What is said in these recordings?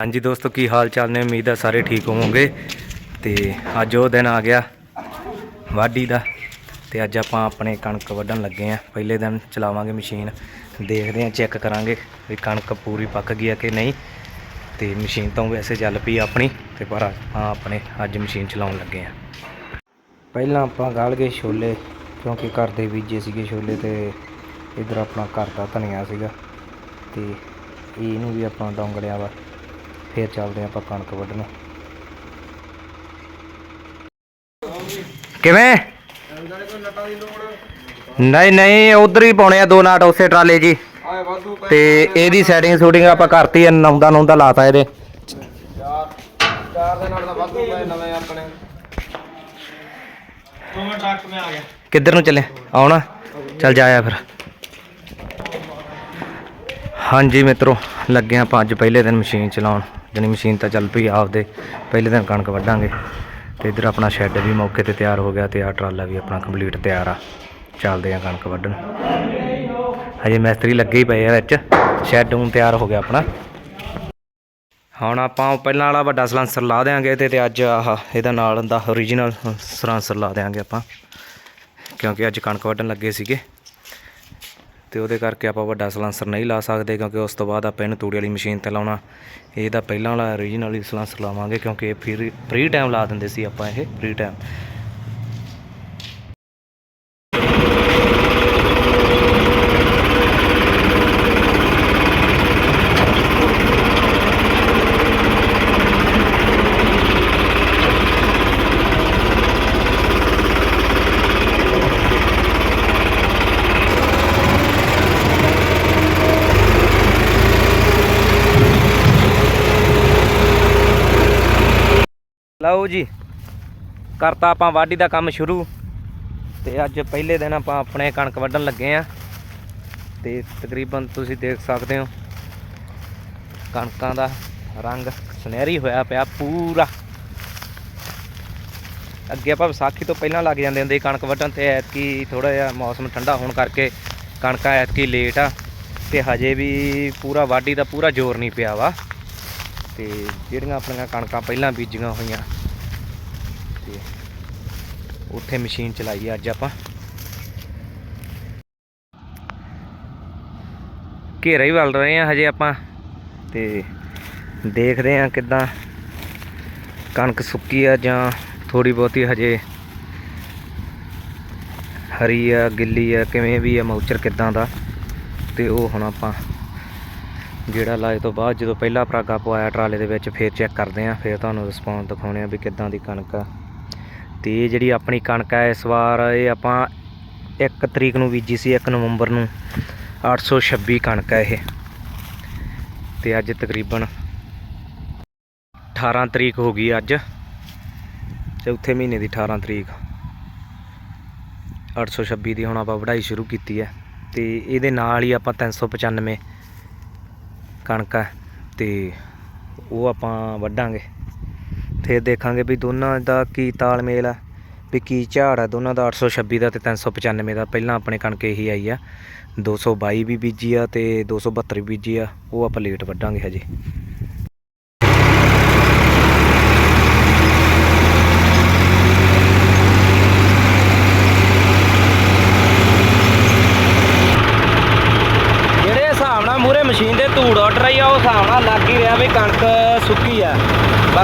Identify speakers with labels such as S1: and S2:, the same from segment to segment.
S1: ਹਾਂਜੀ ਦੋਸਤੋ, ਕੀ ਹਾਲ ਚਾਲ ਨੇ? ਉਮੀਦ ਆ ਸਾਰੇ ਠੀਕ ਹੋਵੋਗੇ। ਤੇ ਅੱਜ ਉਹ ਦਿਨ ਆ ਗਿਆ, ਵਾਢੀ ਦਾ। ਤੇ ਅੱਜ ਆਪਾਂ ਆਪਣੇ ਕਣਕ ਵੱਢਣ ਲੱਗੇ ਆ। ਪਹਿਲੇ ਦਿਨ ਚਲਾਵਾਂਗੇ ਮਸ਼ੀਨ। ਦੇਖਦੇ ਆ, ਚੈੱਕ ਕਰਾਂਗੇ ਵੀ ਕਣਕ ਪੂਰੀ ਪੱਕ ਗਈ ਆ ਕਿ ਨਹੀਂ। ਤੇ ਮਸ਼ੀਨ ਤਾਂ ਵੈਸੇ ਚੱਲ ਪਈ ਆਪਣੀ, ਤੇ ਪਰ ਆਪਾਂ ਆਪਣੇ ਅੱਜ ਮਸ਼ੀਨ ਚਲਾਉਣ ਲੱਗੇ ਆ। ਪਹਿਲਾਂ ਆਪਾਂ ਗਾਲ ਗਏ ਛੋਲੇ, ਕਿਉਂਕਿ ਘਰ ਦੇ ਬੀਜੇ ਸੀਗੇ ਛੋਲੇ ਤੇ ਇਧਰ ਆਪਣਾ ਘਰ ਦਾ ਧਨੀਆ ਸੀਗਾ। ਤੇ ਇਹਨੂੰ ਵੀ ਆਪਾਂ ਡੋਂਗੜਿਆ ਵਾ। ਫਿਰ ਚੱਲਦੇ ਆਪਾਂ ਕਣਕ ਵੱਢਣ। ਕਿਵੇਂ? ਨਹੀਂ ਨਹੀਂ, ਉਧਰ ਹੀ ਪਾਉਣੇ ਆ ਦੋ ਨਾਟ ਉਸੇ ਟਰਾਲੇ ਜੀ।
S2: ਆਏ
S1: ਤੇ ਇਹਦੀ ਸੈਟਿੰਗ ਸ਼ੂਟਿੰਗ ਆਪਾਂ ਕਰਤੀ ਆ, ਨੌਂਦਾ ਨੌਂਦਾ ਲਾਤਾ ਇਹਦੇ।
S2: ਚਾਰ ਚਾਰ ਦੇ ਨਾਲ ਤਾਂ ਵਾਧੂ ਪਏ ਨਵੇਂ ਆਪਣੇ ਦੋਵੇਂ ਟਰੱਕ ਮੇ ਆ ਗਿਆ
S1: ਕਿੱਧਰ ਨੂੰ ਚੱਲੇ? ਆਉਣਾ? ਚੱਲ ਜਾਇਆ ਫਿਰ। ਹਾਂਜੀ ਮਿੱਤਰੋ, ਲੱਗੇ ਆਪਾਂ ਅੱਜ ਪਹਿਲੇ ਦਿਨ ਮਸ਼ੀਨ ਚਲਾਉਣ। ਜਣੀ ਮਸ਼ੀਨ ਤਾਂ ਚੱਲ ਪਈ ਆਪਦੇ, ਪਹਿਲੇ ਦਿਨ ਕਣਕ ਵੱਢਾਂਗੇ। ਤੇ ਇਧਰ ਆਪਣਾ ਸ਼ੈੱਡ ਵੀ ਮੌਕੇ ਤੇ ਤਿਆਰ ਹੋ ਗਿਆ ਤੇ ਆ ਟਰਾਲਾ ਵੀ ਆਪਣਾ ਕੰਪਲੀਟ ਤਿਆਰ ਆ। ਚੱਲਦੇ ਆ ਕਣਕ ਵੱਢਣ। ਹਜੇ ਮਿਸਤਰੀ ਲੱਗੇ ਹੀ ਪਏ ਆ ਵਿੱਚ, ਸ਼ੈੱਡ ਹੁਣ ਤਿਆਰ ਹੋ ਗਿਆ ਆਪਣਾ। ਹੁਣ ਆਪਾਂ ਪਹਿਲਾਂ ਵਾਲਾ ਵੱਡਾ ਸਲਾਂਸਰ ਲਾ ਦੇਾਂਗੇ ਤੇ ਤੇ ਅੱਜ ਆਹ ਇਹਦਾ ਨਾਲ ਦਾ ਓਰੀਜਨਲ ਸਲਾਂਸਰ ਲਾ ਦੇਾਂਗੇ ਆਪਾਂ। ਕਿਉਂਕਿ ਅੱਜ ਕਣਕ ਵੱਢਣ ਲੱਗੇ ਸੀਗੇ। ਤੇ ਉਹਦੇ ਕਰਕੇ ਆਪਾਂ ਵੱਡਾ ਸਲਾਂਸਰ ਨਹੀਂ ਲਾ ਸਕਦੇ ਕਿਉਂਕਿ ਉਸ ਤੋਂ ਬਾਅਦ ਆਪਾਂ ਇਹਨੂੰ ਤੂੜੀ ਵਾਲੀ ਮਸ਼ੀਨ ਤੇ ਲਾਉਣਾ। ਇਹਦਾ ਪਹਿਲਾਂ ਵਾਲਾ ਓਰੀਜਨਲ ਹੀ ਸਲਾਂਸਰ ਲਾਵਾਂਗੇ ਕਿਉਂਕਿ ਇਹ ਫ੍ਰੀ ਫ੍ਰੀ ਟਾਈਮ ਲਾ ਦਿੰਦੇ ਸੀ ਆਪਾਂ ਇਹ ਫ੍ਰੀ ਟਾਈਮ ਲਓ ਜੀ। ਕਰਤਾ ਆਪਾਂ ਵਾਢੀ ਦਾ ਕੰਮ ਸ਼ੁਰੂ। ਤੇ ਅੱਜ ਪਹਿਲੇ ਦਿਨ ਆਪਾਂ ਆਪਣੇ ਕਣਕ ਵੱਢਣ ਲੱਗੇ ਆ। ਤੇ ਤਕਰੀਬਨ ਤੁਸੀਂ ਦੇਖ ਸਕਦੇ ਹੋ, ਕਣਕਾਂ ਦਾ ਰੰਗ ਸੁਨਹਿਰੀ ਹੋਇਆ ਪਿਆ ਪੂਰਾ। ਅੱਗੇ ਆਪਾਂ ਵਿਸਾਖੀ ਤੋਂ ਪਹਿਲਾਂ ਲੱਗ ਜਾਂਦੇ ਹੁੰਦੇ ਕਣਕ ਵੱਢਣ ਤੇ ਐਤਕੀ ਥੋੜਾ ਜਿਹਾ ਮੌਸਮ ਠੰਡਾ ਹੋਣ ਕਰਕੇ ਕਣਕਾਂ ਐਤਕੀ ਲੇਟ ਆ। ਤੇ ਹਜੇ ਵੀ ਪੂਰਾ ਵਾਢੀ ਦਾ ਪੂਰਾ ਜ਼ੋਰ ਨਹੀਂ ਪਿਆ ਵਾ। ਤੇ ਜਿਹੜੀਆਂ ਆਪਣੀਆਂ ਕਣਕਾਂ ਪਹਿਲਾਂ ਬੀਜੀਆਂ ਹੋਈਆਂ ਤੇ ਉੱਥੇ ਮਸ਼ੀਨ ਚਲਾਈ ਆ ਅੱਜ ਆਪਾਂ। ਘੇਰਾ ਹੀ ਵੱਲ ਰਹੇ ਆ ਹਜੇ ਆਪਾਂ ਤੇ ਦੇਖਦੇ ਆ ਕਿਦਾਂ ਕਣਕ ਸੁੱਕੀ ਆ ਜਾਂ ਥੋੜੀ ਬਹੁਤੀ ਹਜੇ ਹਰੀ ਆ, ਗਿੱਲੀ ਆ, ਕਿਵੇਂ ਵੀ ਆ, ਮੌਚਰ ਕਿਦਾਂ ਦਾ। ਤੇ ਉਹ ਹੁਣ ਆਪਾਂ ਜਿਹੜਾ ਲਾਏ ਤੋਂ ਬਾਅਦ ਜਦੋਂ ਪਹਿਲਾ ਪਰਾਗਾ ਪਵਾਇਆ ਟਰਾਲੇ ਦੇ ਵਿੱਚ, ਫੇਰ ਚੈੱਕ ਕਰਦੇ ਆਂ, ਫੇਰ ਤੁਹਾਨੂੰ ਰਿਸਪੌਂਸ ਦਿਖਾਉਣੇ ਆ ਵੀ ਕਿੱਦਾਂ ਦੀ ਕਣਕ ਆ। ਤੇ ਜਿਹੜੀ ਆਪਣੀ ਕਣਕ ਹੈ, ਇਸ ਵਾਰ ਇਹ ਆਪਾਂ 1 ਤਰੀਕ ਨੂੰ ਬੀਜੀ ਸੀ 1 ਨਵੰਬਰ ਨੂੰ। 826 ਕਣਕ ਹੈ ਇਹ। ਤੇ ਅੱਜ ਤਕਰੀਬਨ 18 ਤਰੀਕ ਹੋ ਗਈ ਅੱਜ। ਚੌਥੇ ਮਹੀਨੇ ਦੀ 18 ਤਰੀਕ। 826 ਦੀ ਹੁਣ ਆਪਾਂ ਵਢਾਈ ਸ਼ੁਰੂ ਕੀਤੀ ਹੈ। ਤੇ ਇਹਦੇ ਨਾਲ ਹੀ ਆਪਾਂ 395 ਕਣਕ ਹੈ। ਤੇ ਉਹ ਆਪਾਂ ਵੱਢਾਂਗੇ। ਫਿਰ ਦੇਖਾਂਗੇ ਵੀ ਦੋਨਾਂ ਦਾ ਕੀ ਤਾਲਮੇਲ ਆ, ਵੀ ਕੀ ਝਾੜ ਆ। ਦੋਨਾਂ ਦਾ 826 ਦਾ ਤੇ 395 ਦਾ, ਪਹਿਲਾਂ ਆਪਣੇ ਕਣਕ ਇਹੀ ਆਈ ਆ। 222 ਵੀ ਬੀਜੀ ਆ ਤੇ 272 ਵੀ ਬੀਜੀ ਆ, ਉਹ ਆਪਾਂ ਲੇਟ ਵੱਢਾਂਗੇ ਹਜੇ। ਜਿਹੜੇ ਹਿਸਾਬ ਨਾਲ ਮੂਰੇ ਮਸ਼ੀਨ ਦੇ ਧੂੜ ਉੱਡ ਆਈ ਆ, ਉਹ ਹਿਸਾਬ ਨਾਲ ਲੱਗ ਹੀ ਰਿਹਾ ਵੀ ਕਣਕ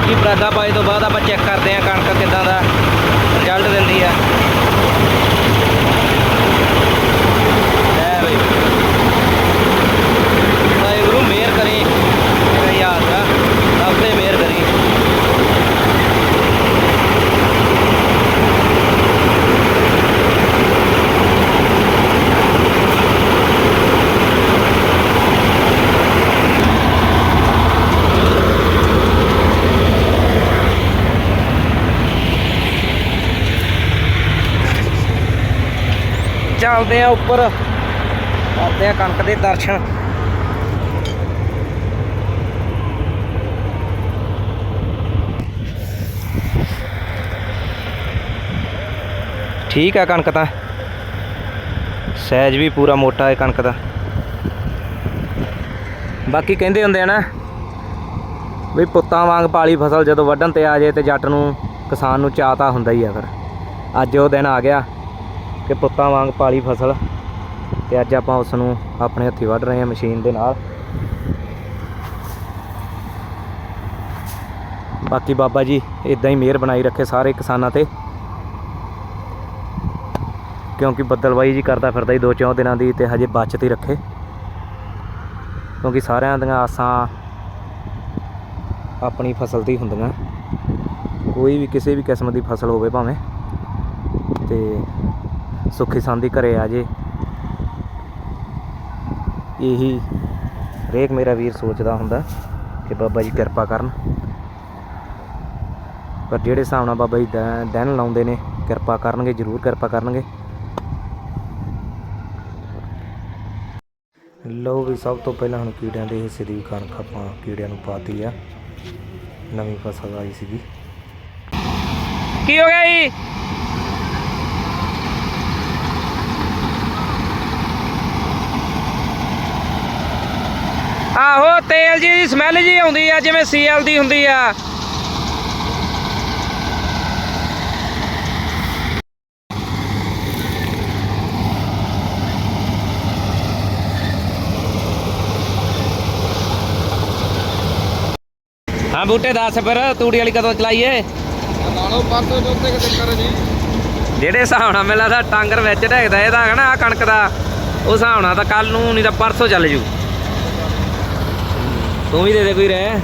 S1: ਬਾਕੀ ਪਰਾਗਾ ਪਾਏ ਤੋਂ ਬਾਅਦ ਆਪਾਂ ਚੈੱਕ ਕਰਦੇ ਹਾਂ ਕਣਕ ਕਿਦਾਂ ਦਾ ਰਿਜ਼ਲਟ ਦਿੰਦੀ ਆ ਲੈ ਬਈ ਵਾਹਿਗੁਰੂ ਮਿਹਰ ਕਰੀ ਮੇਰਾ ਯਾਦ ਆ ਰੱਬ ਤੇ ਮਿਹਰ ਕਰੀ ਚੱਲਦੇ ਆ ਉੱਪਰ। ਕਰਦੇ ਆ ਕਣਕ ਦੇ ਦਰਸ਼ਨ। ਠੀਕ ਆ ਕਣਕ ਤਾਂ। ਸਾਈਜ਼ ਵੀ ਪੂਰਾ ਮੋਟਾ ਹੈ ਕਣਕ ਦਾ। ਬਾਕੀ ਕਹਿੰਦੇ ਹੁੰਦੇ ਆ ਨਾ ਵੀ ਪੁੱਤਾਂ ਵਾਂਗ ਪਾਲੀ ਫਸਲ ਜਦੋਂ ਵੱਢਣ ਤੇ ਆ ਜੇ ਤੇ ਜੱਟ ਨੂੰ, ਕਿਸਾਨ ਨੂੰ ਚਾਅ ਤਾਂ ਹੁੰਦਾ ਹੀ ਆ ਫਿਰ। ਅੱਜ ਉਹ ਦਿਨ ਆ ਗਿਆ। ਕਿ ਪੁੱਤਾਂ ਵਾਂਗ ਪਾਲੀ ਫਸਲ ਤੇ ਅੱਜ ਆਪਾਂ ਉਸ ਨੂੰ ਆਪਣੇ ਹੱਥੀਂ ਵੱਢ ਰਹੇ ਹਾਂ ਮਸ਼ੀਨ ਦੇ ਨਾਲ। ਬਾਕੀ ਬਾਬਾ ਜੀ ਇਦਾਂ ਹੀ ਮਿਹਰ ਬਣਾਈ ਰੱਖੇ ਸਾਰੇ ਕਿਸਾਨਾਂ ਤੇ। ਕਿਉਂਕਿ ਬੱਦਲਵਾਈ ਜੀ ਕਰਦਾ ਫਿਰਦਾ ਹੀ ਦੋ ਚੌਂ ਦਿਨਾਂ ਦੀ ਤੇ ਹਜੇ ਬਚਤ ਹੀ ਰੱਖੇ। ਕਿਉਂਕਿ ਸਾਰਿਆਂ ਦੀਆਂ ਆਸਾਂ ਆਪਣੀ ਫਸਲ ਤੇ ਹੀ ਹੁੰਦੀਆਂ। ਕੋਈ ਵੀ ਕਿਸੇ ਵੀ ਕਿਸਮ ਦੀ ਫਸਲ ਹੋਵੇ ਭਾਵੇਂ। ਤੇ ਸੁੱਖੀ ਸੰਦੀ ਘਰੇ ਆ ਜੇ। ਇਹੀ ਹਰੇਕ ਮੇਰਾ ਵੀਰ ਸੋਚਦਾ ਹੁੰਦਾ ਕਿ ਬਾਬਾ ਜੀ ਕਿਰਪਾ ਕਰਨ। ਪਰ ਜਿਹੜੇ ਹਿਸਾਬ ਨਾਲ ਬਾਬਾ ਜੀ ਦਿਨ ਦਿਨ ਲਾਉਂਦੇ ਨੇ, ਕਿਰਪਾ ਕਰਨਗੇ, ਜ਼ਰੂਰ ਕਿਰਪਾ ਕਰਨਗੇ। ਲਓ ਵੀ ਸਭ ਤੋਂ ਪਹਿਲਾਂ ਹੁਣ ਕੀੜਿਆਂ ਦੇ ਹਿੱਸੇ ਦੀ ਕਣਕ ਆਪਾਂ ਕੀੜਿਆਂ ਨੂੰ ਪਾਤੀ ਆ। ਨਵੀਂ ਫਸਲ ਆਈ ਸੀਗੀ। ਕੀ ਹੋ ਗਿਆ ਜੀ ਆਹੋ ਤੇਲ ਜੀ ਦੀ ਸਮੈਲ ਜੀ ਆਉਂਦੀ ਆ ਜਿਵੇਂ ਸੀਐਲ ਦੀ ਹੁੰਦੀ ਆ। ਹਾਂ ਬੂਟੇ ਦੱਸ ਫਿਰ ਤੂੜੀ ਵਾਲੀ ਕਦੋਂ ਚਲਾਈਏ?
S2: ਨਾਲੋਂ ਪਰਸੋਂ ਚੌਥੇ ਕਿ ਚੱਕਰ ਜੀ।
S1: ਜਿਹੜੇ ਹਿਸਾਬ ਨਾਲ ਮੈਨੂੰ ਲੱਗਦਾ ਟਾਂਗਰ ਵਿੱਚ ਢੇਕਦਾ ਇਹਦਾ ਹੈਗਾ ਨਾ ਆਹ ਕਣਕ ਦਾ ਉਹ ਹਿਸਾਬ ਨਾਲ ਤਾਂ ਕੱਲ ਨੂੰ ਨਹੀਂ ਤਾਂ ਪਰਸੋਂ ਚੱਲ ਜੂ। ਤੂੰ ਵੀ ਦੇ ਦੇ ਕੋਈ ਰਹਿ।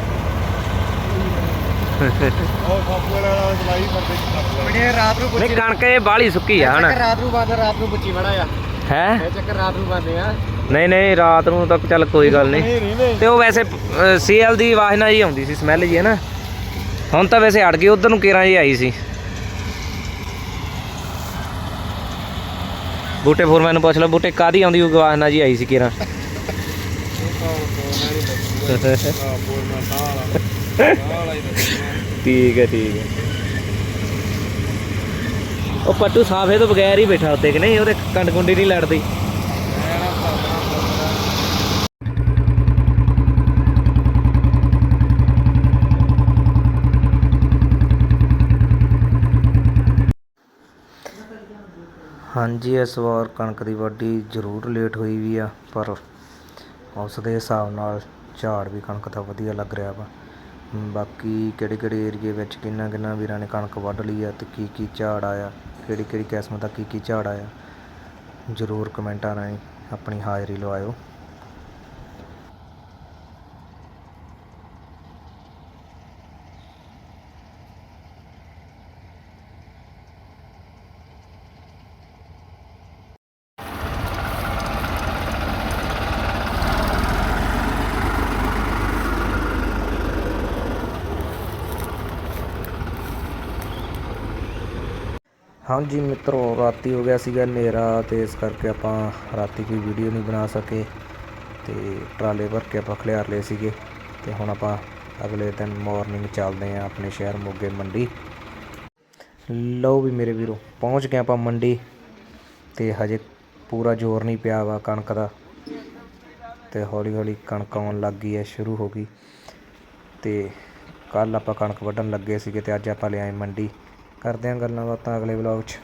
S2: ਰਾਤ ਨੂੰ
S1: ਨਹੀਂ ਕਣਕ ਇਹ ਬਾਹਲੀ ਸੁੱਕੀ ਆ ਹਣ
S2: ਰਾਤ ਨੂੰ ਬੰਦ ਰਾਤ ਨੂੰ ਬੱਚੀ ਬੜਾ ਆ
S1: ਹੈ?
S2: ਇਹ ਚੱਕਰ ਰਾਤ ਨੂੰ ਬੰਦੇ ਆ।
S1: ਨਹੀਂ ਨਹੀਂ ਰਾਤ ਨੂੰ ਤਾਂ ਚੱਲ ਕੋਈ ਗੱਲ ਨਹੀਂ। ਤੇ ਉਹ ਵੈਸੇ ਸੀਐਲ ਦੀ ਵਾਹਨਾ ਜੀ ਆਉਂਦੀ ਸੀ ਸਮੈਲ ਜੀ ਹੈ ਨਾ। ਹੁਣ ਤਾਂ ਵੈਸੇ ਹਟ ਗਈ ਉਧਰ ਨੂੰ ਕੇਰਾਂ ਜੀ ਆਈ ਸੀ। ਬੂਟੇ ਫੋਰਮੈਨ ਨੂੰ ਪੁੱਛ ਲਓ ਬੂਟੇ ਕਾਦੀ ਆਉਂਦੀ ਉਹ ਵਾਹਨਾ ਜੀ ਆਈ ਸੀ ਕੇਰਾਂ। ਠੀਕ ਹੈ ਠੀਕ ਹੈ। ਉਹ ਪੱਟੂ ਸਾਫੇ ਤੋਂ ਬਗੈਰ ਹੀ ਬੈਠਾ ਉੱਤੇ ਕਿ ਨਹੀਂ? ਉਹਦੇ ਕੰਡ ਕੁੰਡੀ ਨਹੀਂ ਲੜਦੀ। ਹਾਂਜੀ, ਇਸ ਵਾਰ ਕਣਕ ਦੀ ਵਾਢੀ ਜ਼ਰੂਰ ਲੇਟ ਹੋਈ ਵੀ ਆ, ਪਰ ਉਸ ਦੇ ਹਿਸਾਬ ਨਾਲ ਝਾੜ ਵੀ ਕਣਕ ਦਾ ਵਧੀਆ ਲੱਗ ਰਿਹਾ ਵਾ। ਬਾਕੀ ਕਿਹੜੇ ਕਿਹੜੇ ਏਰੀਏ ਵਿੱਚ ਕਿੰਨਾ ਕਿੰਨਾ ਵੀਰਾਂ ਨੇ ਕਣਕ ਵੱਢ ਲਈ ਆ ਤੇ ਕੀ ਕੀ ਝਾੜ ਆਇਆ ਕਿਹੜੀ ਕਿਹੜੀ ਕਿਸਮ ਦਾ ਕੀ ਕੀ ਝਾੜ ਆਇਆ, ਜ਼ਰੂਰ ਕਮੈਂਟਾਂ ਰਾਹੀਂ ਆਪਣੀ ਹਾਜ਼ਰੀ ਲਵਾਇਓ। ਹਾਂਜੀ ਮਿੱਤਰੋ, ਰਾਤੀ ਹੋ ਗਿਆ ਸੀਗਾ ਹਨੇਰਾ ਤੇ ਇਸ ਕਰਕੇ ਆਪਾਂ ਰਾਤੀ ਕੋਈ ਵੀਡੀਓ ਨਹੀਂ ਬਣਾ ਸਕੇ ਤੇ ਟਰਾਲੇ ਭਰ ਕੇ ਆਪਾਂ ਖਲਿਆਰ ਲਏ ਸੀਗੇ ਤੇ ਹੁਣ ਆਪਾਂ ਅਗਲੇ ਦਿਨ ਮਾਰਨਿੰਗ ਚੱਲਦੇ ਆਂ ਆਪਣੇ ਸ਼ਹਿਰ ਮੋਗੇ ਮੰਡੀ। ਲਓ ਵੀ ਮੇਰੇ ਵੀਰੋ, ਪਹੁੰਚ ਗਏ ਆਪਾਂ ਮੰਡੀ ਤੇ ਹਜੇ ਪੂਰਾ ਜ਼ੋਰ ਨਹੀਂ ਪਿਆ ਵਾ ਕਣਕ ਦਾ ਤੇ ਹੌਲੀ ਹੌਲੀ ਕਣਕ ਆਉਣ ਲੱਗ ਗਈ ਹੈ, ਸ਼ੁਰੂ ਹੋ ਗਈ ਤੇ ਕੱਲ ਆਪਾਂ ਕਣਕ ਵੱਢਣ ਲੱਗੇ ਸੀਗੇ ਤੇ ਅੱਜ ਆਪਾਂ ਲਿਆਏ ਮੰਡੀ। ਕਰਦੇ ਆਂ ਗੱਲਾਂ ਬਾਤਾਂ ਅਗਲੇ ਵਲੌਗ 'ਚ।